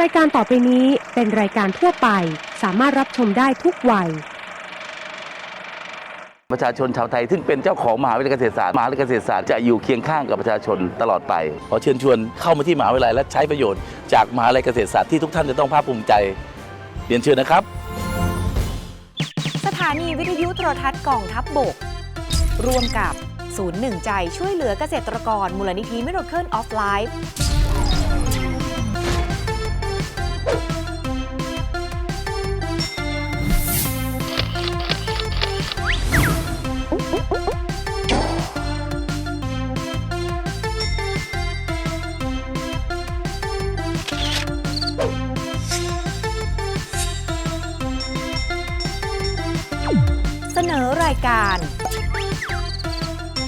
รายการต่อไปนี้เป็นรายการทั่วไป สามารถรับชมได้ทุกวัย ประชาชนชาวไทย ซึ่งเป็นเจ้าของมหาวิทยาลัยเกษตรศาสตร์มหาวิทยาลัยเกษตรศาสตร์จะอยู่เคียงข้างกับประชาชนตลอดไป ขอเชิญชวนเข้ามาที่มหาวิทยาลัยและใช้ประโยชน์จากมหาวิทยาลัยเกษตรศาสตร์ที่ทุกท่านจะต้องภาคภูมิใจเรียนเชิญนะครับ สถานีวิทยุโทรทัศน์กองทัพบบก ร่วมกับศูนย์หนึ่งใจช่วยเหลือเกษตรกรมูลนิธิ Miracle of Life เายการ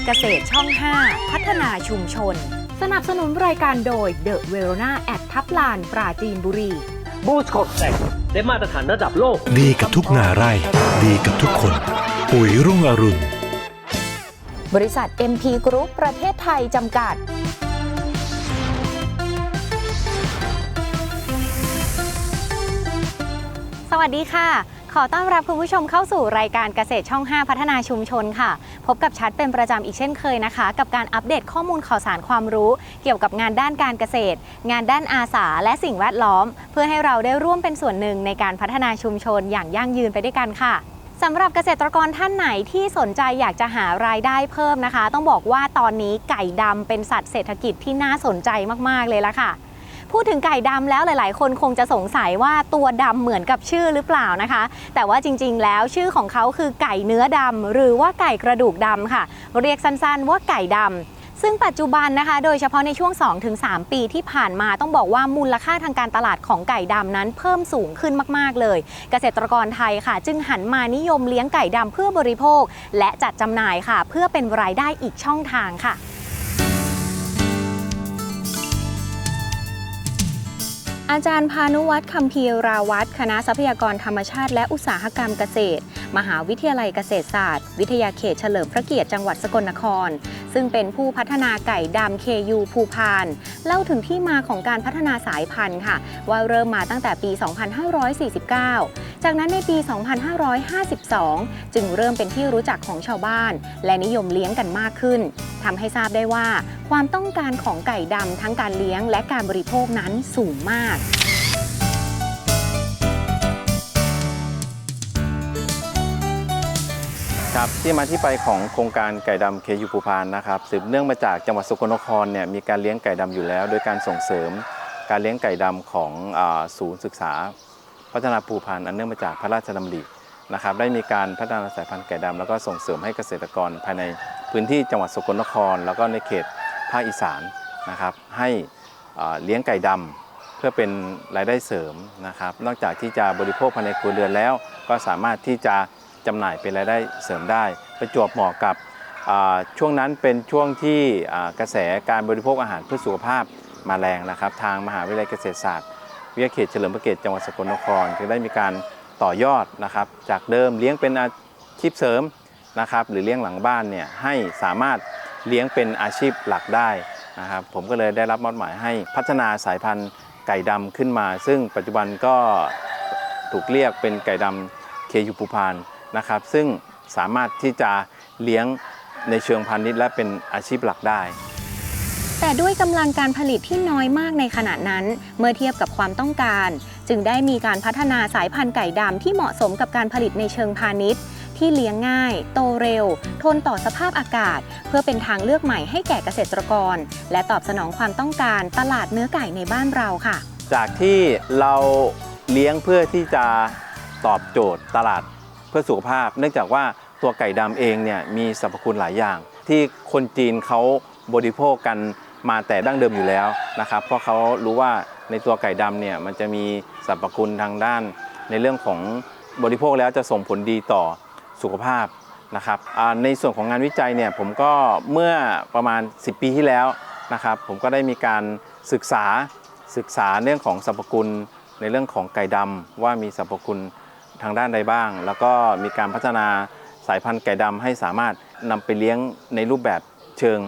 เกษตรช่อง 5 พัฒนาชุมชน สนับสนุนรายการโดย The Verona แอดทับลาน ปราจีนบุรี บูสโคกแตกได้มาตรฐานระดับโลก ดีกับทุกนาไร่ ดีกับทุกคน ปุ๋ยรุ่งอรุณ บริษัท MP Group ประเทศไทยจำกัดสวัสดีค่ะ ขอต้อนรับคุณผู้ชมเข้าสู่รายการเกษตรช่อง 5 พัฒนาชุมชนค่ะ พบกับชัดเป็นประจำอีกเช่นเคยนะคะ กับการอัปเดตข้อมูลข่าวสารความรู้ เกี่ยวกับงานด้านการเกษตร งานด้านอาสาและสิ่งแวดล้อม เพื่อให้เราได้ร่วมเป็นส่วนหนึ่งในการพัฒนาชุมชนอย่างยั่งยืนไปด้วยกันค่ะสำหรับเกษตรกรท่านไหนที่สนใจอยากจะหารายได้เพิ่มนะคะ ต้องบอกว่าตอนนี้ไก่ดำเป็นสัตว์เศรษฐกิจที่น่าสนใจมากๆเลยละค่ะ พูดถึงไก่ดำแล้วหลาย ๆ คนคงจะสงสัยว่าตัวดำเหมือนกับชื่อหรือเปล่านะคะ แต่ว่าจริง ๆ แล้วชื่อของเขาคือไก่เนื้อดำหรือว่าไก่กระดูกดำค่ะ เรียกสั้น ๆ ว่าไก่ดำซึ่งปัจจุบันนะคะ โดยเฉพาะในช่วง 2-3 ปีที่ผ่านมาต้องบอกว่ามูลค่าทางการตลาดของไก่ดำนั้นเพิ่มสูงขึ้นมาก ๆ เลย เกษตรกรไทยค่ะ จึงหันมานิยมเลี้ยงไก่ดำเพื่อบริโภค และจัดจำหน่ายค่ะ เพื่อเป็นรายได้อีกช่องทางค่ะ อาจารย์พานุวัฒน์คำพีราวัตรคณะทรัพยากรธรรมชาติและอุตสาหกรรมเกษตร มหาวิทยาลัยเกษตรศาสตร์ วิทยาเขตเฉลิมพระเกียรติจังหวัดสกลนคร ซึ่งเป็นผู้พัฒนาไก่ดำ KU ภูพาน เล่าถึงที่มาของการพัฒนาสายพันธุ์ค่ะ ว่าเริ่มมาตั้งแต่ปี 2549 จากนั้นในปี 2552 จึงเริ่มเป็นที่รู้จักของชาวบ้าน และนิยมเลี้ยงกันมากขึ้นทำให้ทราบได้ว่า ความต้องการของไก่ดำทั้งการเลี้ยงและการบริโภคนั้นสูงมาก ครับที่มาที่ไปของโครงการไก่ดำเคยูภูพานนะครับสืบเนื่องมาจากจังหวัดสกลนครเนี่ยมีการเลี้ยงไก่ดำอยู่แล้ว โดยการส่งเสริมการเลี้ยงไก่ดำของอาศูนย์ศึกษา พัฒนาภูพานอันเนื่องมาจากพระราชดำรินะครับได้มีการพัฒนาสายพันธุ์ไก่ดำแล้วก็ส่งเสริมให้เกษตรกรภายในพื้นที่จังหวัดสกลนคร แล้วก็ในเขตภาคอีสานนะครับให้อ่าเลี้ยงไก่ดำเพื่อเป็นรายได้เสริมนะครับ นอกจากที่จะบริโภคภายในครัวเรือนแล้ว ก็สามารถที่จะ จำหน่ายเป็นรายได้เสริมได้ ประจวบเหมาะกับช่วงนั้นเป็นช่วงที่กระแสการบริโภคอาหารเพื่อสุขภาพมาแรงนะครับ ทางมหาวิทยาลัยเกษตรศาสตร์วิทยาเขตเฉลิมพระเกียรติจังหวัดสกลนครจึงได้มีการต่อยอดนะครับ จากเดิมเลี้ยงเป็นอาชีพเสริมนะครับ หรือเลี้ยงหลังบ้านเนี่ยให้สามารถเลี้ยงเป็นอาชีพหลักได้นะครับผมก็เลยได้รับมอบหมายให้พัฒนาสายพันธุ์ไก่ดำขึ้นมา ซึ่งปัจจุบันก็ถูกเรียกเป็นไก่ดำเคยูปูพาน นะครับ ซึ่งสามารถที่จะเลี้ยงในเชิงพาณิชย์และเป็นอาชีพหลักได้ แต่ด้วยกำลังการผลิตที่น้อยมากในขณะนั้น เมื่อเทียบกับความต้องการ จึงได้มีการพัฒนาสายพันธุ์ไก่ดำที่เหมาะสมกับการผลิตในเชิงพาณิชย์ ที่เลี้ยงง่าย โตเร็ว ทนต่อสภาพอากาศ เพื่อเป็นทางเลือกใหม่ให้แก่เกษตรกร และตอบสนองความต้องการตลาดเนื้อไก่ในบ้านเราค่ะ จากที่เราเลี้ยงเพื่อที่จะตอบโจทย์ตลาด เพื่อสุขภาพ เนื่องจากว่าตัวไก่ดำเองเนี่ยมีสรรพคุณหลายอย่าง ที่คนจีนเขาบริโภคกันมาแต่ดั้งเดิมอยู่แล้วนะครับเพราะเขารู้ว่าในตัวไก่ดำเนี่ยมันจะมีสรรพคุณทางด้าน ในเรื่องของบริโภคแล้วจะส่งผลดีต่อสุขภาพนะครับในส่วนของงานวิจัยเนี่ยผมก็เมื่อประมาณ 10 ปีที่แล้วนะครับผมก็ได้มีการศึกษาศึกษาเรื่องของสรรพคุณในเรื่องของไก่ดำว่ามีสรรพคุณ ทางด้านใดบ้าง แล้วก็มีการพัฒนาสายพันธุ์ไก่ดำให้สามารถนำไปเลี้ยงในรูปแบบเชิง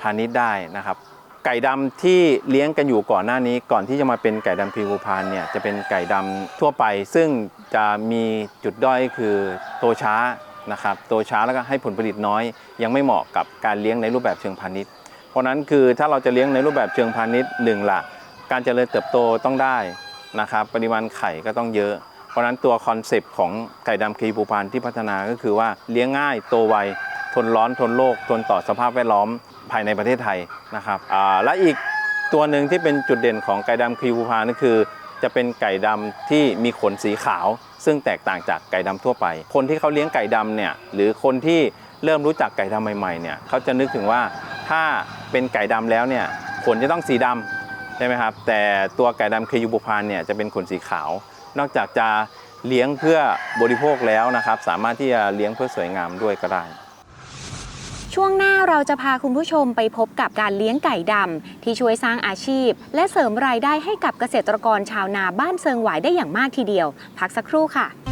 พาณิชย์ได้นะครับ ไก่ดำที่เลี้ยงกันอยู่ก่อนหน้านี้ ก่อนที่จะมาเป็นไก่ดำพิวพานเนี่ยจะเป็นไก่ดำทั่วไป ซึ่งจะมีจุดด้อยคือโตช้านะครับโตช้าแล้วก็ให้ผลผลิตน้อย ยังไม่เหมาะกับการเลี้ยงในรูปแบบเชิงพาณิชย์ เพราะฉะนั้นคือถ้าเราจะเลี้ยงในรูปแบบเชิงพาณิชย์หนึ่งละการเจริญเติบโตต้องได้นะครับปริมาณไข่ก็ต้องเยอะ เพราะนั้นตัวคอนเซปต์ของไก่ดำคีภูพานที่พัฒนาก็คือว่าเลี้ยงง่ายโตไว ทนร้อนทนโรคทนต่อสภาพแวดล้อมภายในประเทศไทยนะครับอ่าและอีกตัวหนึ่งที่เป็นจุดเด่นของไก่ดำคีภูพานก็คือ จะเป็นไก่ดำที่มีขนสีขาว ซึ่งแตกต่างจากไก่ดำทั่วไป คนที่เขาเลี้ยงไก่ดำเนี่ยหรือคนที่เริ่มรู้จักไก่ดำใหม่ๆเนี่ยเขาจะนึกถึงว่าถ้าเป็นไก่ดำแล้วเนี่ยขนจะต้องสีดำใช่ไหมครับแต่ตัวไก่ดำคยูบุพานเนี่ยจะเป็นขนสีขาว นอกจากจะเลี้ยงเพื่อบริโภคแล้วนะครับ สามารถที่จะเลี้ยงเพื่อสวยงามด้วยก็ได้ ช่วงหน้าเราจะพาคุณผู้ชมไปพบกับการเลี้ยงไก่ดำที่ช่วยสร้างอาชีพ และเสริมรายได้ให้กับเกษตรกรชาวนาบ้านเซิงหวายได้อย่างมากทีเดียว พักสักครู่ค่ะ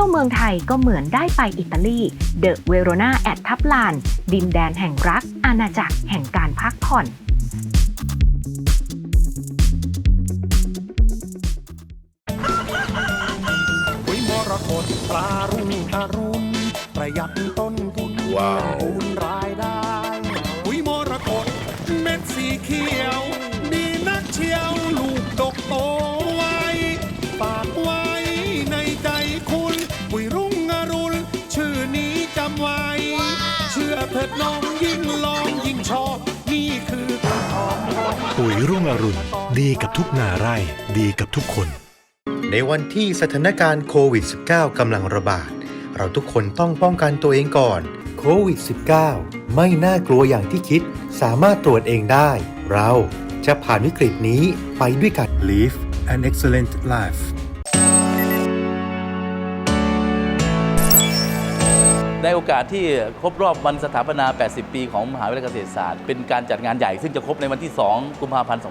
ที่ยวเมืองไทยก็เหมือนได้ไปอิตาลีเดอะเวโรนาแอดทับลาน ดินแดนแห่งรัก อาณาจักรแห่งการพักผ่อนปุ๋ยมรกตปลารุ่งอรุณประหยัดต้นทุนว้าว ปุ๋ยรุ่งอรุณ ดีกับทุกนาไร่ ดีกับทุกคน ในวันที่สถานการณ์โควิด -19 กำลังระบาด เราทุกคนต้องป้องกันตัวเองก่อนโควิด -19 ไม่น่ากลัวอย่างที่คิด สามารถตรวจเองได้ เราจะผ่านวิกฤตนี้ไปด้วยกัน Live an excellent life อกาสที่ครบรอบวันสถาปนา 80 ปีของมหาวิทยาลัยเกษตรศาสตร์ เป็นการจัดงานใหญ่ซึ่งจะครบในวันที่ 2 กุมภาพันธ์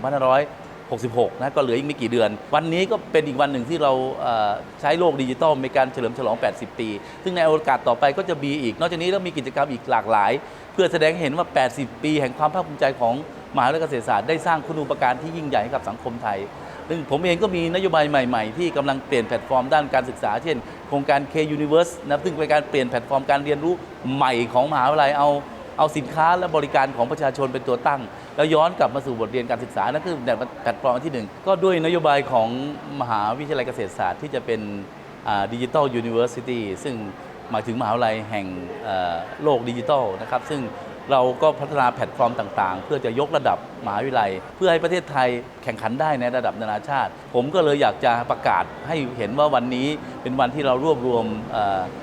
2566 นะก็เหลืออีกไม่กี่เดือน วันนี้ก็เป็นอีกวันหนึ่งที่เราใช้โลกดิจิตอลในการเฉลิมฉลอง 80 ปี ซึ่งในโอกาสต่อไปก็จะมีอีก นอกจากนี้แล้วมีกิจกรรมอีกหลากหลาย เพื่อแสดงเห็นว่า 80 ปี แห่งความภาคภูมิใจของมหาวิทยาลัยเกษตรศาสตร์ได้สร้างคุณูปการที่ยิ่งใหญ่ให้กับสังคมไทย ซึ่งผมเองก็มีนโยบายใหม่ๆ ที่กำลังเปลี่ยนแพลตฟอร์มด้านการศึกษา เช่น โครงการ K Universe นะซึ่งเป็นการเปลี่ยนแพลตฟอร์มการเรียนรู้ใหม่ของมหาวิทยาลัยเอาเอาสินค้าและบริการของประชาชนเป็นตัวตั้ง แล้วย้อนกลับมาสู่บทเรียนการศึกษานั่นคือแพลตฟอร์มอันที่หนึ่งก็ด้วยนโยบายของมหาวิทยาลัยเกษตรศาสตร์ที่จะเป็นดิจิทัลยูนิเวอร์ซิตี้ซึ่งหมายถึงมหาวิทยาลัยแห่งโลกดิจิทัลนะครับซึ่ง เราก็พัฒนาแพลตฟอร์มต่างๆ เพื่อจะยกระดับมหาวิทยาลัย เพื่อให้ประเทศไทยแข่งขันได้ในระดับนานาชาติ ผมก็เลยอยากจะประกาศให้เห็นว่าวันนี้เป็นวันที่เรารวบรวมเ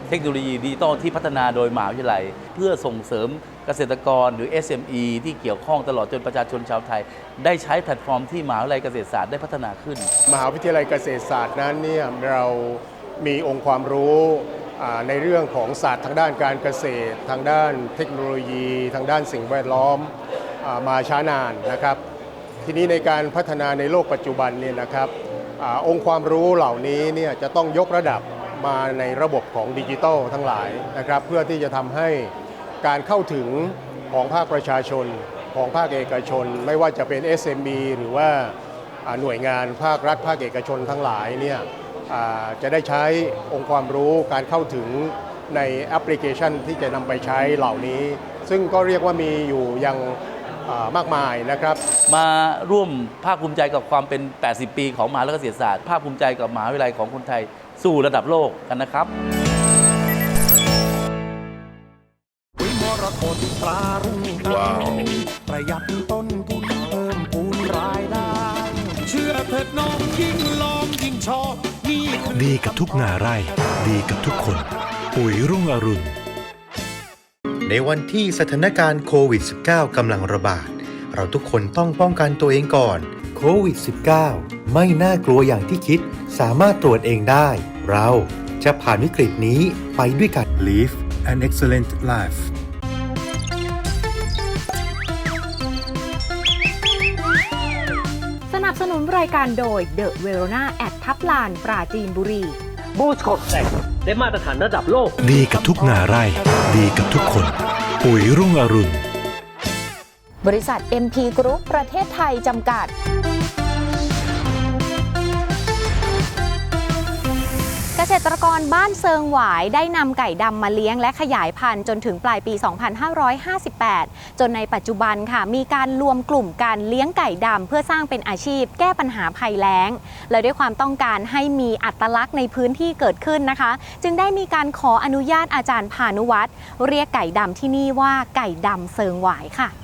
เทคโนโลยีดิจิตอลที่พัฒนาโดยมหาวิทยาลัย เพื่อส่งเสริมเกษตรกรหรือ SME ที่เกี่ยวข้องตลอดจนประชาชนชาวไทย ได้ใช้แพลตฟอร์มที่มหาวิทยาลัยเกษตรศาสตร์ได้พัฒนาขึ้น มหาวิทยาลัยเกษตรศาสตร์นั้นเนี่ยเรามีองค์ความรู้ ในเรื่องของศาสตร์ทางด้านการเกษตร ทางด้านเทคโนโลยี ทางด้านสิ่งแวดล้อมมาช้านานนะครับ ทีนี้ในการพัฒนาในโลกปัจจุบันเนี่ยนะครับอองค์ความรู้เหล่านี้เนี่ยจะต้องยกระดับมาในระบบของดิจิทัลทั้งหลายนะครับ เพื่อที่จะทำให้การเข้าถึงของภาคประชาชน ของภาคเอกชน ไม่ว่าจะเป็น SME หรือว่าหน่วยงานภาครัฐภาคเอกชนทั้งหลายเนี่ย จะได้ใช้องค์ความรู้การเข้าถึงในแอปพลิเคชันที่จะนำไปใช้เหล่านี้ ซึ่งก็เรียกว่ามีอยู่ยังอ่ามากมายนะครับ มาร่วมภาคภูมิใจกับความเป็น 80 ปีของมหาวิทยาลัยเกษตรศาสตร์ ภาคภูมิใจกับมหาวิทยาลัยของคนไทยสู่ระดับโลกกันนะครับปุ๋ยมรกตตรารุ่งว้าวประหยัด ดีกับทุกนาไร่ ดีกับทุกคน ปุ๋ยรุ่งอรุณ ในวันที่สถานการณ์โควิด -19 กำลังระบาด เราทุกคนต้องป้องกันตัวเองก่อนโควิด -19 ไม่น่ากลัวอย่างที่คิด สามารถตรวจเองได้ เราจะผ่านวิกฤตนี้ไปด้วยกัน Live an excellent life รายการโดย The Verona แอดทับลานปราจีนบุรี บูสโคตแตกได้มาตรฐานระดับโลก ดีกับทุกนาไร่ ดีกับทุกคน ปุ๋ยรุ่งอรุณ บริษัท MP Group ประเทศไทยจำกัด ษตรกรบ้านเซิงหวายได้นำไก่ดำมาเลี้ยงและขยายพันธุ์จนถึงปลายปี 2558 จนในปัจจุบันค่ะ มีการรวมกลุ่มการเลี้ยงไก่ดำเพื่อสร้างเป็นอาชีพ แก้ปัญหาภัยแล้ง และด้วยความต้องการให้มีอัตลักษณ์ในพื้นที่เกิดขึ้นนะคะ จึงได้มีการขออนุญาตอาจารย์พานุวัตรเรียกไก่ดำที่นี่ว่าไก่ดำเซิงหวายค่ะ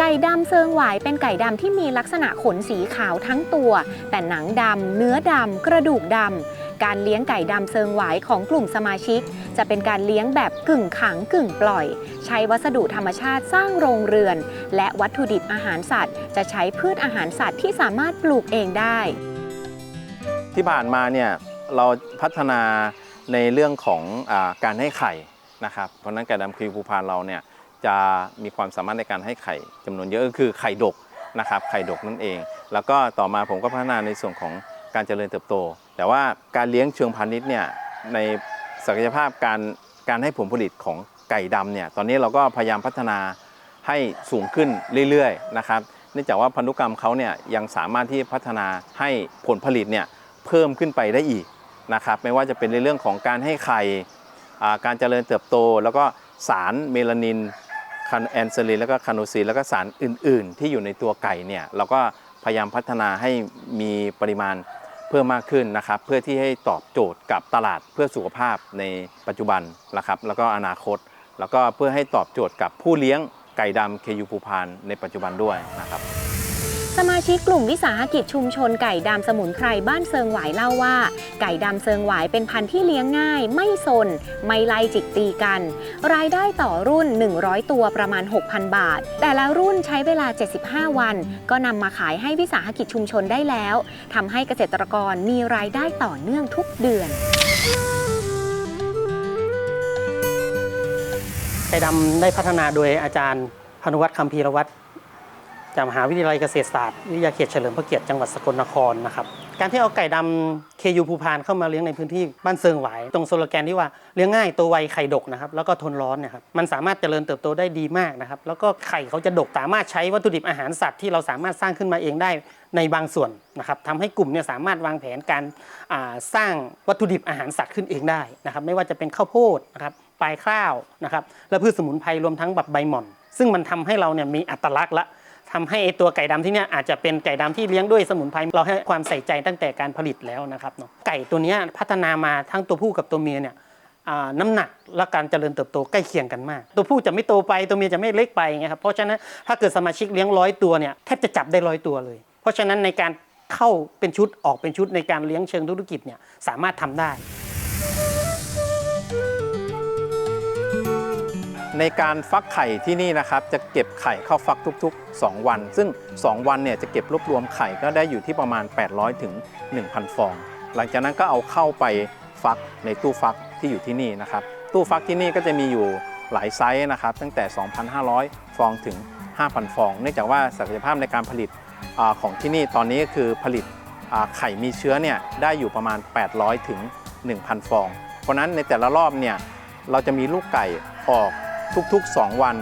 ไก่ดำเซิงหวายเป็นไก่ดำที่มีลักษณะขนสีขาวทั้งตัว แต่หนังดำเนื้อดำกระดูกดำการเลี้ยงไก่ดำเซิงหวายของกลุ่มสมาชิก จะเป็นการเลี้ยงแบบกึ่งขังกึ่งปล่อย ใช้วัสดุธรรมชาติสร้างโรงเรือน และวัตถุดิบอาหารสัตว์ จะใช้พืชอาหารสัตว์ที่สามารถปลูกเองได้ ที่ผ่านมาเนี่ยเราพัฒนาในเรื่องของอาการให้ไข่นะครับเพราะฉะนั้นไก่ดำคิวภูพานเราเนี่ย จะมีความสามารถในการให้ไข่จำนวนเยอะก็คือไข่ดกนะครับไข่ดกนั่นเอง แล้วก็ต่อมาผมก็พัฒนาในส่วนของการเจริญเติบโต แต่ว่าการเลี้ยงเชิงพาณิชย์เนี่ยในศักยภาพการการให้ผลผลิตของไก่ดำเนี่ยตอนนี้เราก็พยายามพัฒนาให้สูงขึ้นเรื่อยๆนะครับเนื่องจากว่าพันธุกรรมเขาเนี่ยยังสามารถที่พัฒนาให้ผลผลิตเนี่ยเพิ่มขึ้นไปได้อีกนะครับไม่ว่าจะเป็นในเรื่องของการให้ไข่การเจริญเติบโต แล้วก็สารเมลานิน คันแอนเซลีนแล้วก็คาโนซีนแล้วก็สารอื่น ๆ ที่อยู่ในตัวไก่เนี่ยเราก็พยายามพัฒนาให้มีปริมาณเพิ่มมากขึ้นนะครับเพื่อที่ให้ตอบโจทย์กับตลาดเพื่อสุขภาพในปัจจุบันนะครับแล้วก็อนาคต แล้วก็เพื่อให้ตอบโจทย์กับผู้เลี้ยงไก่ดำเคยูภูพานในปัจจุบันด้วยนะครับ สมาชิกกลุ่มวิสาหกิจชุมชนไก่ดำสมุนไพรบ้านเซิงหวายเล่าว่า ไก่ดำเซิงหวายเป็นพันธุ์ที่เลี้ยงง่าย ไม่สน ไม่ไล่จิกตีกัน รายได้ต่อรุ่น 100 ตัวประมาณ 6,000 บาท แต่ละรุ่นใช้เวลา 75 วัน ก็นำมาขายให้วิสาหกิจชุมชนได้แล้วทำให้เกษตรกรมีรายได้ต่อเนื่องทุกเดือนไก่ดำได้พัฒนาโดยอาจารย์พนุวัฒน์คำพีรวัตร จากมหาวิทยาลัยเกษตรศาสตร์วิทยาเขตเฉลิมพระเกียรติจังหวัดสกลนครนะครับการที่เอาไก่ดำเคยูภูพานเข้ามาเลี้ยงในพื้นที่บ้านเซิงหวายตรงสโลแกนที่ว่าเลี้ยงง่ายตัวไวไข่ดกนะครับแล้วก็ทนร้อนเนะครับมันสามารถเจริญเติบโตได้ดีมากนะครับแล้วก็ไข่เขาจะดกสามารถใช้วัตถุดิบอาหารสัตว์ที่เราสามารถสร้างขึ้นมาเองได้ในบางส่วนนะครับทำให้กลุ่มเนี่ยสามารถวางแผนการาสร้างวัตถุดิบอาหารสัตว์ขึ้นเองได้นะครับไม่ว่าจะเป็นข้าวโพดนะครับปลายข้าวนะครับและพืชสมุนไพรรวมทั้งแบบใบหม่อน ซึ่งมันทำให้เราเนี่ยมีอัตลักษณ์ละ ทำให้ไอ้ตัวไก่ดำที่เนี่ยอาจจะเป็นไก่ดำที่เลี้ยงด้วยสมุนไพรเราให้ความใส่ใจตั้งแต่การผลิตแล้วนะครับเนาะไก่ตัวนี้พัฒนามาทั้งตัวผู้กับตัวเมียเนี่ยน้ำหนักและการเจริญเติบโตใกล้เคียงกันมาก ตัวผู้จะไม่โตไปตัวเมียจะไม่เล็กไปไงครับเพราะฉะนั้นถ้าเกิดสมาชิกเลี้ยงร้อยตัวเนี่ยแทบจะจับได้ร้อยตัวเลย เพราะฉะนั้นในการเข้าเป็นชุดออกเป็นชุดในการเลี้ยงเชิงธุรกิจเนี่ยสามารถทำได้ ในการฟักไข่ที่นี่นะครับ จะเก็บไข่เข้าฟักทุก ๆ 2 วัน ซึ่ง 2 วันเนี่ยจะเก็บรวบรวมไข่ก็ได้อยู่ที่ประมาณ 800ถึง1,000 ฟอง หลังจากนั้นก็เอาเข้าไปฟักในตู้ฟักที่อยู่ที่นี่นะครับ ตู้ฟักที่นี่ก็จะมีอยู่หลายไซส์นะครับ ตั้งแต่ 2,500 ฟองถึง 5,000 ฟอง เนื่องจากว่าศักยภาพในการผลิตอของที่นี่ตอนนี้ก็คือผลิตไข่มีเชื้อเนี่ยได้อยู่ประมาณ 800ถึง1,000 ฟอง เพราะนั้นในแต่ละรอบเนี่ยเราจะมีลูกไก่ออก ทุกๆ 2 วัน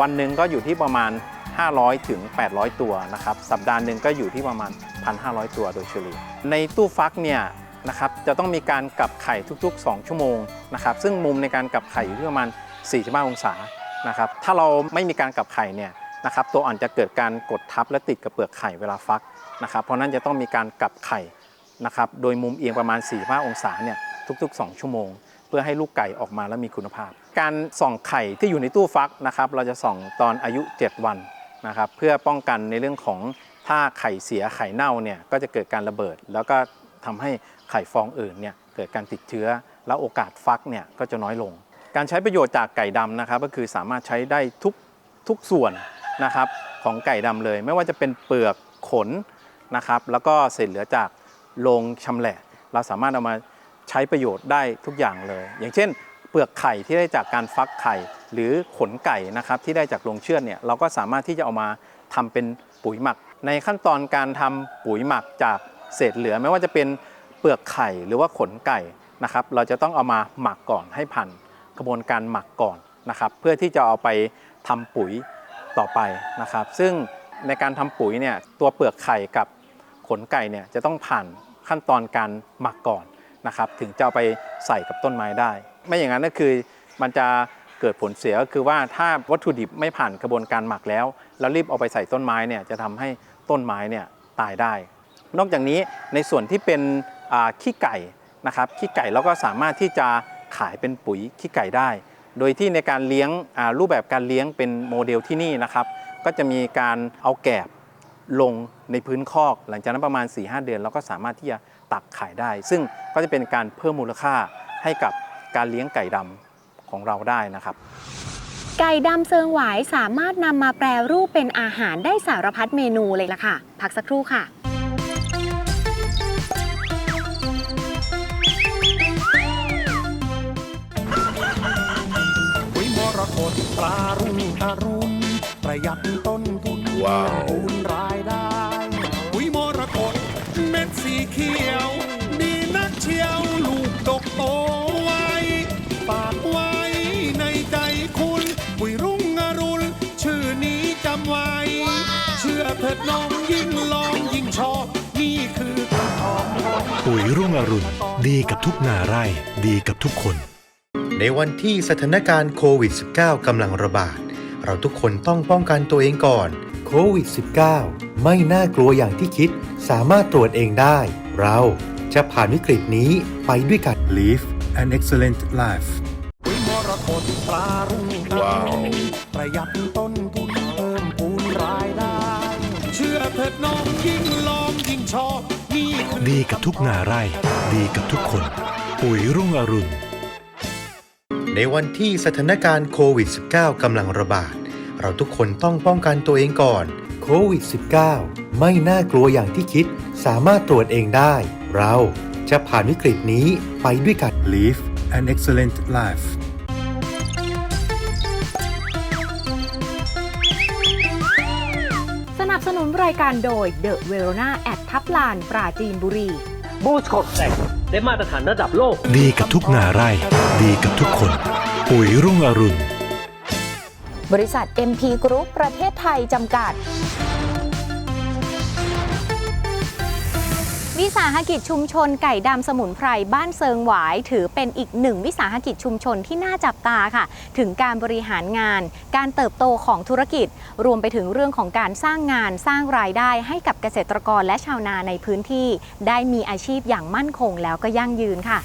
วันหนึ่งก็อยู่ที่ประมาณ 500 ถึง 800 ตัวนะครับ สัปดาห์หนึ่งก็อยู่ที่ประมาณ 1,500 ตัวโดยเฉลี่ย ในตู้ฟักเนี่ยนะครับจะต้องมีการกลับไข่ทุก ๆ 2 ชั่วโมงนะครับ ซึ่งมุมในการกลับไข่อยู่ที่ประมาณ 45 องศานะครับ ถ้าเราไม่มีการกลับไข่เนี่ยนะครับ ตัวอ่อนจะเกิดการกดทับและติดกับเปลือกไข่เวลาฟักนะครับ เพราะนั้นจะต้องมีการกลับไข่นะครับ โดยมุมเอียงประมาณ 4-5 องศาเนี่ยทุก ๆ 2 ชั่วโมง เพื่อให้ลูกไก่ออกมาแล้วมีคุณภาพ การส่องไข่ที่อยู่ในตู้ฟักนะครับ เราจะส่องตอนอายุ 7 วันนะครับ เพื่อป้องกันในเรื่องของถ้าไข่เสียไข่เน่าเนี่ยก็จะเกิดการระเบิด แล้วก็ทำให้ไข่ฟองอื่นเนี่ยเกิดการติดเชื้อ แล้วโอกาสฟักเนี่ยก็จะน้อยลง การใช้ประโยชน์จากไก่ดำนะครับ ก็คือสามารถใช้ได้ทุกทุกส่วนนะครับของไก่ดำเลย ไม่ว่าจะเป็นเปลือกขนนะครับ แล้วก็เศษเหลือจากโรงชำแหละ เราสามารถเอามา ใช้ประโยชน์ได้ทุกอย่างเลย อย่างเช่น เปลือกไข่ที่ได้จากการฟักไข่ หรือขนไก่นะครับที่ได้จากโรงเชือดเนี่ยเราก็สามารถที่จะเอามาทำเป็นปุ๋ยหมัก ในขั้นตอนการทำปุ๋ยหมักจากเศษเหลือไม่ว่าจะเป็นเปลือกไข่หรือว่าขนไก่นะครับ เราจะต้องเอามาหมักก่อนให้ผ่านกระบวนการหมักก่อนนะครับเพื่อที่จะเอาไปทำปุ๋ยต่อไปนะครับ ซึ่งในการทำปุ๋ยเนี่ยตัวเปลือกไข่กับขนไก่เนี่ยจะต้องผ่านขั้นตอนการหมักก่อน นะครับถึงจะเอาไปใส่กับต้นไม้ได้ ไม่อย่างนั้นก็คือมันจะเกิดผลเสียก็คือว่าถ้าวัตถุดิบไม่ผ่านกระบวนการหมักแล้ว แล้วรีบเอาไปใส่ต้นไม้เนี่ยจะทำให้ต้นไม้เนี่ยตายได้ นอกจากนี้ในส่วนที่เป็นขี้ไก่นะครับขี้ไก่เราก็สามารถที่จะขายเป็นปุ๋ยขี้ไก่ได้ โดยที่ในการเลี้ยงรูปแบบการเลี้ยงเป็นโมเดลที่นี่นะครับ ก็จะมีการเอาแกบลงในพื้นคอก หลังจากนั้นประมาณ 4-5 เดือนเราก็สามารถที่จะ ตักขายได้ ซึ่งก็จะเป็นการเพิ่มมูลค่าให้กับการเลี้ยงไก่ดำของเราได้นะครับ ไก่ดำเซิงหวายสามารถนำมาแปรรูปเป็นอาหารได้สารพัดเมนูเลยล่ะค่ะ พักสักครู่ค่ะปุ๋ยมรกตปลารุ่งอรุณประหยัดต้นทุนว้าว รุ่งอรุณ ดีกับทุกนาไร่ ดีกับทุกคน ในวันที่สถานการณ์โควิด -19 กำลังระบาด เราทุกคนต้องป้องกันตัวเองก่อนโควิด -19 ไม่น่ากลัวอย่างที่คิด สามารถตรวจเองได้ เราจะผ่านวิกฤตนี้ไปด้วยกัน Live an excellent life ปุ๋ยมรกตปลารุ่งว้าวประหยัดต้นทุนเพิ่มพูนรายได้ เชื่อเถิดน้องยิ่งลองยิ่งชอบนี่คือ ดีกับทุกนาไร่ ดีกับทุกคน ปุ๋ยรุ่งอรุณ ในวันที่สถานการณ์โควิด -19 กำลังระบาด เราทุกคนต้องป้องกันตัวเองก่อนโควิด -19 ไม่น่ากลัวอย่างที่คิด สามารถตรวจเองได้ เราจะผ่านวิกฤตนี้ไปด้วยกัน Live an excellent life ายการโดย The Verona แอดทับลานปราจีนบุรี บูสโคตแตกได้มาตรฐานระดับโลก ดีกับทุกนาไร่ ดีกับทุกคน ปุ๋ยรุ่งอรุณ บริษัท MP Group ประเทศไทยจำกัด วิสาหกิจชุมชนไก่ดำสมุนไพรบ้านเซิงหวาย ถือเป็นอีกหนึ่งวิสาหกิจชุมชนที่น่าจับตาค่ะ ถึงการบริหารงาน การเติบโตของธุรกิจ รวมไปถึงเรื่องของการสร้างงานสร้างรายได้ให้กับเกษตรกรและชาวนาในพื้นที่ ได้มีอาชีพอย่างมั่นคงแล้วก็ยั่งยืนค่ะ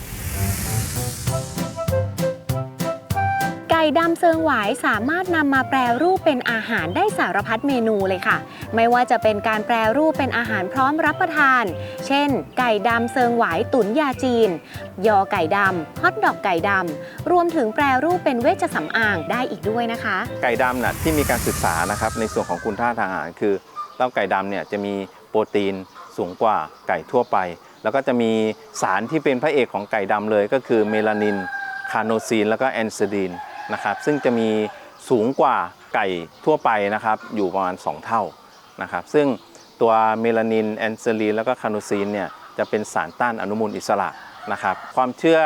ดำเซิงหวายสามารถนำมาแปรรูปเป็นอาหารได้สารพัดเมนูเลยค่ะ ไม่ว่าจะเป็นการแปรรูปเป็นอาหารพร้อมรับประทาน เช่น ไก่ดำเซิงหวายตุ๋นยาจีน ยอไก่ดำฮอทดอกไก่ดำรวมถึงแปรรูปเป็นเวชสำอางได้อีกด้วยนะคะ ไก่ดำน่ะที่มีการศึกษานะครับในส่วนของคุณค่าทางอาหารคือเต้าไก่ดำเนี่ยจะมีโปรตีนสูงกว่าไก่ทั่วไป แล้วก็จะมีสารที่เป็นพระเอกของไก่ดำเลยก็คือเมลานินคาโนซีนแล้วก็แอนซิดีน นะครับ ซึ่งจะมีสูงกว่าไก่ทั่วไปนะครับ อยู่ประมาณ 2 เท่านะครับ ซึ่งตัวเมลานินแอนซิลีนแล้วก็คาโนซีนเนี่ยจะเป็นสารต้านอนุมูลอิสระนะครับ ความเชื่อ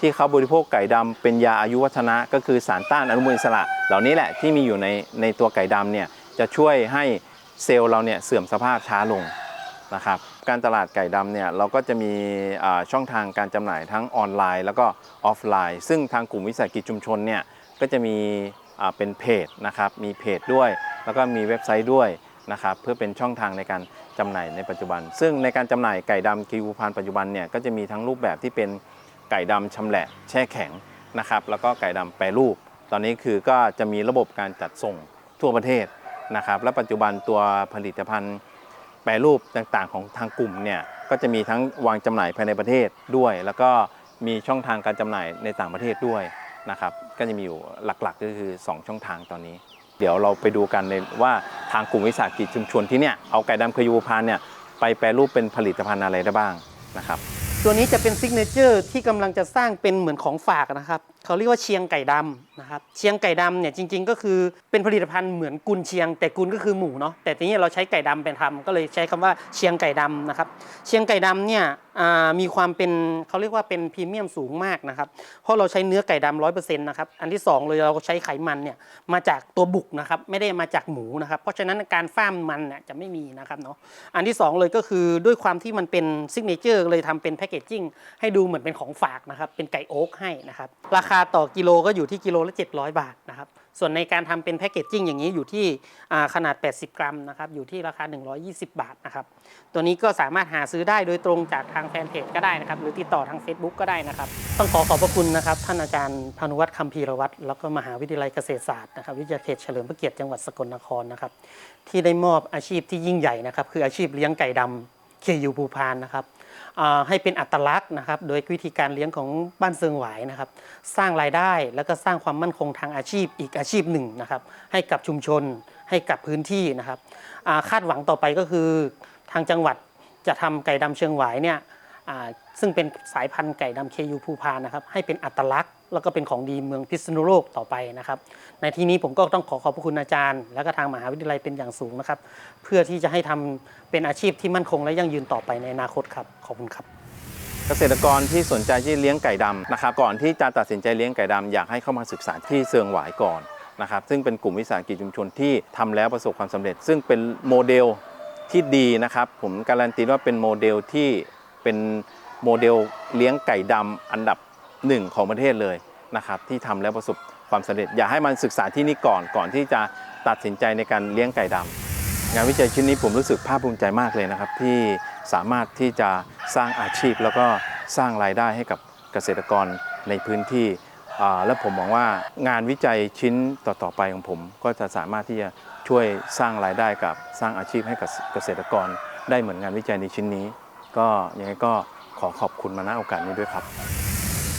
ที่เขาบริโภคไก่ดำเป็นยาอายุวัฒนะ ก็คือสารต้านอนุมูลอิสระ เหล่านี้แหละที่มีอยู่ในในตัวไก่ดำเนี่ยจะช่วยให้เซลล์เราเนี่ยเสื่อมสภาพช้าลงนะครับ การตลาดไก่ดำเนี่ยเราก็จะมีช่องทางการจำหน่ายทั้งออนไลน์ แล้วก็ออฟไลน์ ซึ่งทางกลุ่มวิสาหกิจชุมชนเนี่ยก็จะมีเป็นเพจนะครับมีเพจด้วย แล้วก็มีเว็บไซต์ด้วยนะครับเพื่อเป็นช่องทางในการจำหน่ายในปัจจุบัน ซึ่งในการจำหน่ายไก่ดำคิวพานปัจจุบันเนี่ยก็จะมีทั้งรูปแบบที่เป็นไก่ดำชำแหละแช่แข็งนะครับแล้วก็ไก่ดำแปรรูป ตอนนี้คือก็จะมีระบบการจัดส่งทั่วประเทศนะครับและปัจจุบันตัวผลิตภัณฑ์ แปรรูปต่างๆ ของทางกลุ่มเนี่ยก็จะมีทั้งวางจำหน่ายภายในประเทศด้วย แล้วก็มีช่องทางการจำหน่ายในต่างประเทศด้วยนะครับก็จะมีอยู่หลักๆ ก็คือ 2 ช่องทางตอนนี้ เดี๋ยวเราไปดูกันเลยว่าทางกลุ่มวิสาหกิจชุมชนที่เนี่ยเอาไก่ดำเคยูพานเนี่ยไปแปรรูปเป็นผลิตภัณฑ์อะไรได้บ้างนะครับ ตัวนี้จะเป็นซิกเนเจอร์ที่กำลังจะสร้างเป็นเหมือนของฝากนะครับเขาเรียกว่าเชียงไก่ดำนะครับ เชียงไก่ดำเนี่ยจริง ๆ ก็คือเป็นผลิตภัณฑ์เหมือนกุนเชียง แต่กุนก็คือหมูเนาะแต่ทีนี้เราใช้ไก่ดำเป็นทำก็เลยใช้คำว่าเชียงไก่ดำนะครับ เชียงไก่ดำเนี่ยมีความเป็นเขาเรียกว่าเป็นพรีเมียมสูงมากนะครับ เพราะเราใช้เนื้อไก่ดำร้อยเปอร์เซ็นต์นะครับอันที่สองเลยเราใช้ไขมันเนี่ยมาจากตัวบุกนะครับไม่ได้มาจากหมูนะครับเพราะฉะนั้นการฟ้ามมันเนี่ยจะไม่มีนะครับเนาะอันที่ 2 เลยก็คือด้วยความที่มันเป็นซิกเนเจอร์เลยทำเป็นแพคเกจจิ้งให้ดูเหมือนเป็นของฝากนะครับเป็นไก่โอ๊กให้นะครับราคาต่อกิโลก็อยู่ที่กิโลละ 700 บาทนะครับ ส่วนในการทำเป็นแพคเกจจิ้งอย่างนี้อยู่ที่อ่าขนาด 80 กรัมนะครับ อยู่ที่ราคา 120 บาทนะครับ ตัวนี้ก็สามารถหาซื้อได้โดยตรงจากทางแฟนเพจก็ได้นะครับ หรือติดต่อทาง Facebook ก็ได้นะครับ ต้องขอขอบพระคุณนะครับ ท่านอาจารย์พานุวัฒน์คำพีรวัตรแล้วก็มหาวิทยาลัยเกษตรศาสตร์นะครับ วิทยาเขตเฉลิมพระเกียรติจังหวัดสกลนครนะครับ ที่ได้มอบอาชีพที่ยิ่งใหญ่นะครับ คืออาชีพเลี้ยงไก่ดำเคยูภูพานนะครับ ให้เป็นอัตลักษณ์นะครับ โดยวิธีการเลี้ยงของบ้านเซิงหวายนะครับ สร้างรายได้แล้วก็สร้างความมั่นคงทางอาชีพอีกอาชีพหนึ่งนะครับ ให้กับชุมชนให้กับพื้นที่นะครับคาดหวังต่อไปก็คือทางจังหวัดจะทำไก่ดำเชิงหวายเนี่ย ซึ่งเป็นสายพันธุ์ไก่ดำเคยูภูพานนะครับให้เป็นอัตลักษณ์ แล้วก็เป็นของดีเมืองพิษณุโลกต่อไปนะครับ ในที่นี้ผมก็ต้องขอขอบพระคุณอาจารย์ และก็ทางมหาวิทยาลัยเป็นอย่างสูงนะครับ เพื่อที่จะให้ทำเป็นอาชีพที่มั่นคงและยั่งยืนต่อไปในอนาคตครับขอบคุณครับ เกษตรกรที่สนใจที่เลี้ยงไก่ดำนะครับก่อนที่จะตัดสินใจเลี้ยงไก่ดำอยากให้เข้ามาศึกษาที่เซิงหวายก่อนนะครับซึ่งเป็นกลุ่มวิสาหกิจชุมชนที่ทำแล้วประสบความสำเร็จ ซึ่งเป็นโมเดลที่ดีนะครับ ผมการันตีว่าเป็นโมเดลที่ เป็นโมเดลเลี้ยงไก่ดำอันดับหนึ่งของประเทศเลยนะครับที่ทำแล้วประสบความสำเร็จ อยากให้มันศึกษาที่นี่ก่อนก่อนที่จะตัดสินใจในการเลี้ยงไก่ดำงานวิจัยชิ้นนี้ผมรู้สึกภาคภูมิใจมากเลยนะครับ ที่สามารถที่จะสร้างอาชีพแล้วก็สร้างรายได้ให้กับเกษตรกรในพื้นที่และผมหวังว่างานวิจัยชิ้นต่อๆไปของผม ก็จะสามารถที่จะช่วยสร้างรายได้กับสร้างอาชีพให้กับเกษตรกร ได้เหมือนงานวิจัยในชิ้นนี้ ก็ยังไงก็ขอขอบคุณมาณโอกาสนี้ด้วยครับ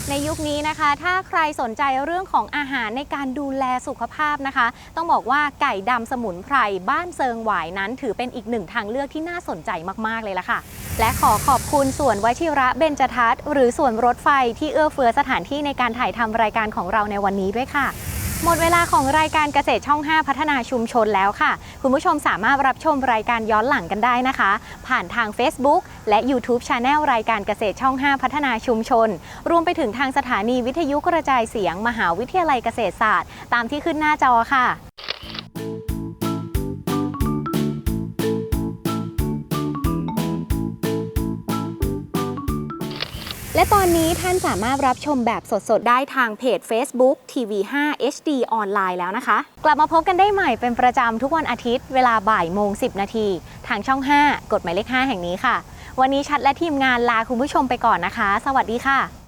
ในยุคนี้นะคะ ถ้าใครสนใจเรื่องของอาหารในการดูแลสุขภาพนะคะ ต้องบอกว่าไก่ดำสมุนไพรบ้านเซิงหวายนั้น ถือเป็นอีกหนึ่งทางเลือกที่น่าสนใจมากๆเลยล่ะค่ะ และขอขอบคุณส่วนวชิระเบญจทัศน์หรือส่วนรถไฟที่เอื้อเฟื้อสถานที่ในการถ่ายทำรายการของเราในวันนี้ด้วยค่ะ หมดเวลาของรายการเกษตรช่อง 5 พัฒนาชุมชนแล้วค่ะ คุณผู้ชมสามารถรับชมรายการย้อนหลังกันได้นะคะ ผ่านทาง Facebook และ YouTube Channel รายการเกษตรช่อง 5 พัฒนาชุมชน รวมไปถึงทางสถานีวิทยุกระจายเสียง มหาวิทยาลัยเกษตรศาสตร์ ตามที่ขึ้นหน้าจอค่ะ และตอนนี้ท่านสามารถรับชมแบบสดๆ ได้ทางเพจ Facebook TV5 HD ออนไลน์แล้วนะคะ กลับมาพบกันได้ใหม่เป็นประจำทุกวันอาทิตย์เวลาบ่ายโมง 10 นาที ทางช่อง 5กดหมายเลข 5 แห่งนี้ค่ะ วันนี้ชัดและทีมงานลาคุณผู้ชมไปก่อนนะคะ สวัสดีค่ะ